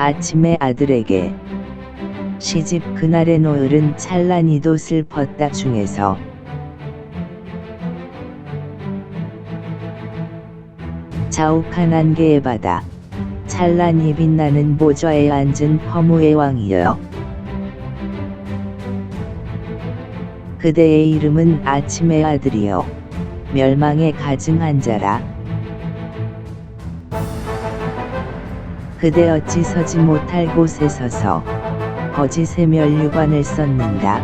아침에 아들에게 시집 그날의 노을은 찬란히도 슬펐다. 중에서 자욱한 안개의 바다 찬란히 빛나는 보좌에 앉은 허무의 왕이여. 그대의 이름은 아침의 아들이여 멸망에 가증한 자라 그대 어찌 서지 못할 곳에 서서 거짓의 멸류관을 썼는가?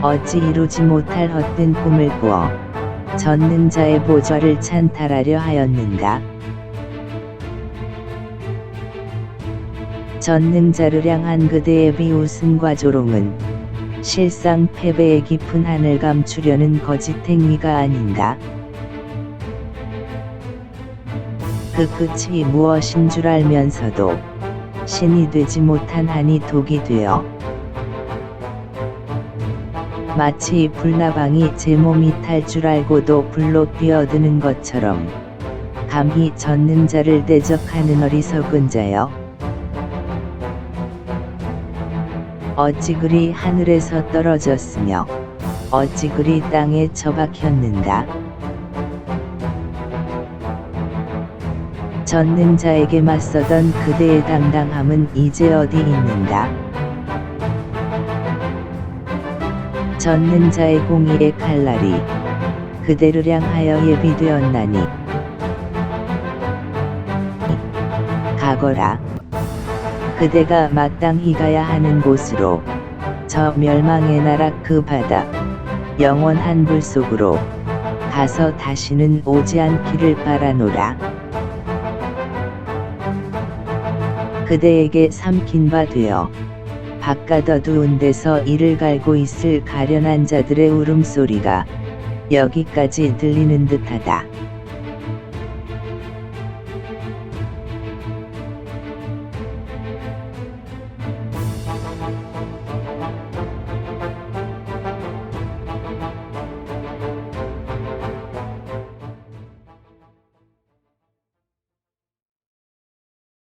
어찌 이루지 못할 헛된 꿈을 꾸어 전능자의 보좌를 찬탈하려 하였는가? 전능자를 향한 그대의 비웃음과 조롱은 실상 패배의 깊은 한을 감추려는 거짓 행위가 아닌가 그 끝이 무엇인 줄 알면서도 신이 되지 못한 한이 독이 되어 마치 불나방이 제 몸이 탈 줄 알고도 불로 뛰어드는 것처럼 감히 전능자를 대적하는 어리석은 자여. 어찌 그리 하늘에서 떨어졌으며 어찌 그리 땅에 처박혔는가 전능자에게 맞서던 그대의 당당함은 이제 어디 있는가? 전능자의 공의의 칼날이 그대를 향하여 예비되었나니. 가거라. 그대가 마땅히 가야 하는 곳으로 저 멸망의 나라 그 바다 영원한 불 속으로 가서 다시는 오지 않기를 바라노라 그대에게 삼킨 바 되어 바깥 어두운 데서 이를 갈고 있을 가련한 자들의 울음소리가 여기까지 들리는 듯하다.